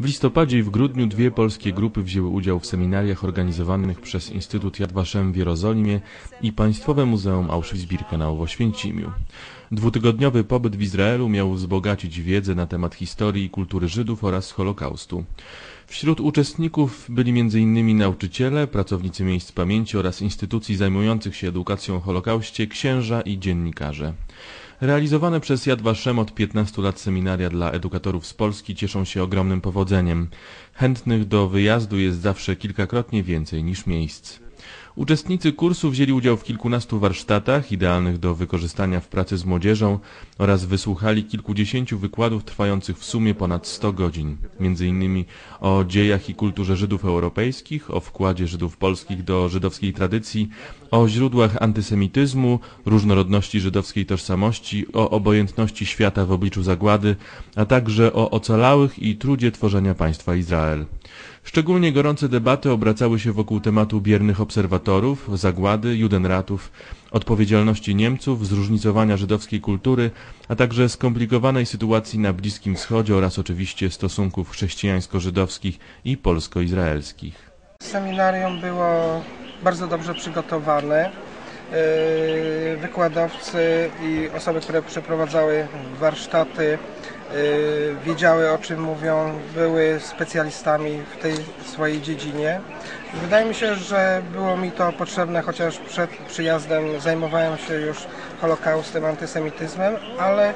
W listopadzie i w grudniu dwie polskie grupy wzięły udział w seminariach organizowanych przez Instytut Yad Vashem w Jerozolimie i Państwowe Muzeum Auschwitz-Birkenau w Oświęcimiu. Dwutygodniowy pobyt w Izraelu miał wzbogacić wiedzę na temat historii i kultury Żydów oraz Holokaustu. Wśród uczestników byli m.in. nauczyciele, pracownicy miejsc pamięci oraz instytucji zajmujących się edukacją o Holokauście, księża i dziennikarze. Realizowane przez Yad Vashem od 15 lat seminaria dla edukatorów z Polski cieszą się ogromnym powodzeniem. Chętnych do wyjazdu jest zawsze kilkakrotnie więcej niż miejsc. Uczestnicy kursu wzięli udział w kilkunastu warsztatach idealnych do wykorzystania w pracy z młodzieżą oraz wysłuchali kilkudziesięciu wykładów trwających w sumie ponad 100 godzin, między innymi o dziejach i kulturze Żydów europejskich, o wkładzie Żydów polskich do żydowskiej tradycji, o źródłach antysemityzmu, różnorodności żydowskiej tożsamości, o obojętności świata w obliczu zagłady, a także o ocalałych i trudzie tworzenia państwa Izrael. Szczególnie gorące debaty obracały się wokół tematu biernych obserwatorów, zagłady, judenratów, odpowiedzialności Niemców, zróżnicowania żydowskiej kultury, a także skomplikowanej sytuacji na Bliskim Wschodzie oraz oczywiście stosunków chrześcijańsko-żydowskich i polsko-izraelskich. Seminarium było bardzo dobrze przygotowane. Yy, Wykładowcy i osoby, które przeprowadzały warsztaty, wiedziały o czym mówią, były specjalistami w tej swojej dziedzinie. Wydaje mi się, że było mi to potrzebne, chociaż przed przyjazdem zajmowałem się już Holokaustem, antysemityzmem, ale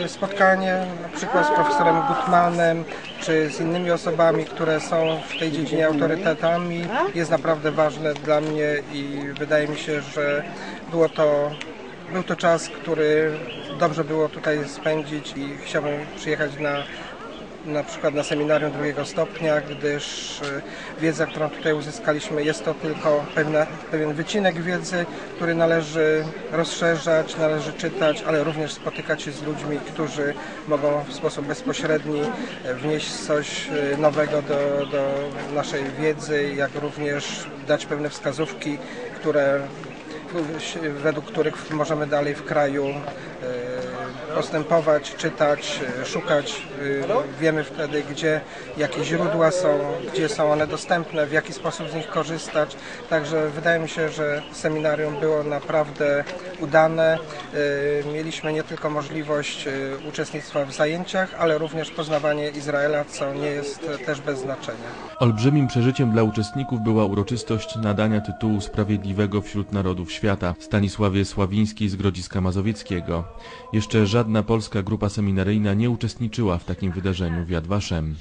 yy, spotkanie na przykład z profesorem Gutmanem czy z innymi osobami, które są w tej dziedzinie autorytetami jest naprawdę ważne dla mnie i wydaje mi się, że było to, był to czas, który dobrze było tutaj spędzić i chciałbym przyjechać na na przykład na seminarium drugiego stopnia, gdyż y, wiedza, którą tutaj uzyskaliśmy, jest to tylko pewna, pewien wycinek wiedzy, który należy rozszerzać, należy czytać, ale również spotykać się z ludźmi, którzy mogą w sposób bezpośredni e, wnieść coś e, nowego do, do naszej wiedzy, jak również dać pewne wskazówki, które według których możemy dalej w kraju e, postępować, czytać, e, szukać. E, wiemy wtedy, gdzie jakie źródła są, gdzie są one dostępne, w jaki sposób z nich korzystać. Także wydaje mi się, że seminarium było naprawdę udane. Mieliśmy nie tylko możliwość uczestnictwa w zajęciach, ale również poznawanie Izraela, co nie jest też bez znaczenia. Olbrzymim przeżyciem dla uczestników była uroczystość nadania tytułu Sprawiedliwego wśród Narodów Świata Stanisławie Sławińskiej z Grodziska Mazowieckiego. Jeszcze żadna polska grupa seminaryjna nie uczestniczyła w takim wydarzeniu w Yad Vashem.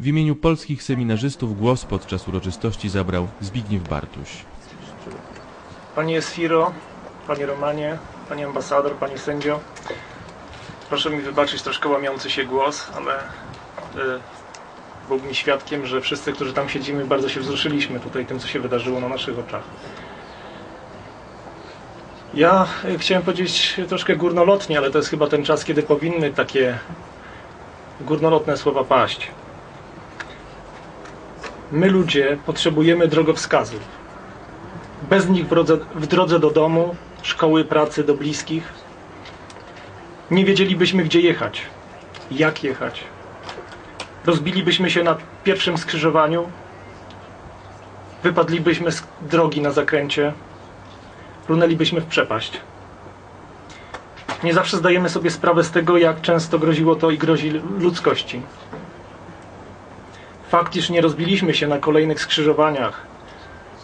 W imieniu polskich seminarzystów głos podczas uroczystości zabrał Zbigniew Bartuś. Panie Sfiro, Panie Romanie, Panie Ambasador, Panie Sędzio, proszę mi wybaczyć troszkę łamiący się głos, ale y, mi świadkiem, że wszyscy, którzy tam siedzimy, bardzo się wzruszyliśmy tutaj tym, co się wydarzyło na naszych oczach. Ja chciałem powiedzieć troszkę górnolotnie, ale to jest chyba ten czas, kiedy powinny takie górnolotne słowa paść. My ludzie potrzebujemy drogowskazów. Bez nich w drodze, w drodze do domu, szkoły, pracy, do bliskich nie wiedzielibyśmy, gdzie jechać, jak jechać. Rozbilibyśmy się na pierwszym skrzyżowaniu, wypadlibyśmy z drogi na zakręcie, runęlibyśmy w przepaść. Nie zawsze zdajemy sobie sprawę z tego, jak często groziło to i grozi ludzkości. Fakt, iż nie rozbiliśmy się na kolejnych skrzyżowaniach,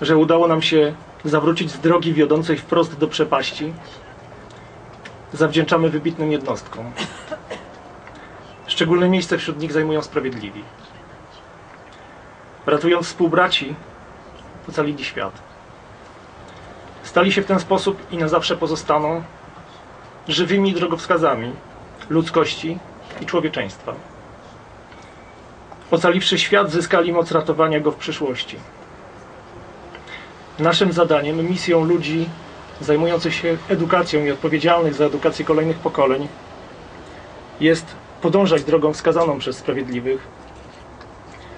że udało nam się zawrócić z drogi wiodącej wprost do przepaści, zawdzięczamy wybitnym jednostkom. Szczególne miejsce wśród nich zajmują sprawiedliwi. Ratując współbraci, ocalili świat. Stali się w ten sposób i na zawsze pozostaną żywymi drogowskazami ludzkości i człowieczeństwa. Ocaliwszy świat, zyskali moc ratowania go w przyszłości. Naszym zadaniem, misją ludzi zajmujących się edukacją i odpowiedzialnych za edukację kolejnych pokoleń jest podążać drogą wskazaną przez sprawiedliwych,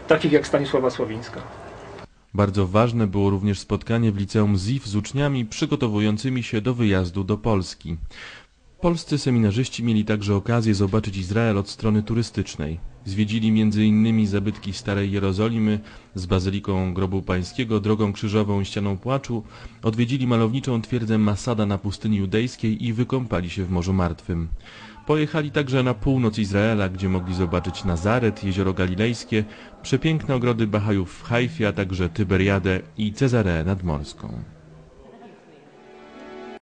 takich jak Stanisława Sławińska. Bardzo ważne było również spotkanie w liceum ZIF z uczniami przygotowującymi się do wyjazdu do Polski. Polscy seminarzyści mieli także okazję zobaczyć Izrael od strony turystycznej. Zwiedzili m.in. zabytki Starej Jerozolimy z Bazyliką Grobu Pańskiego, Drogą Krzyżową i Ścianą Płaczu, odwiedzili malowniczą twierdzę Masada na pustyni judejskiej i wykąpali się w Morzu Martwym. Pojechali także na północ Izraela, gdzie mogli zobaczyć Nazaret, Jezioro Galilejskie, przepiękne ogrody Bahajów w Hajfie, a także Tyberiadę i Cezareę Nadmorską.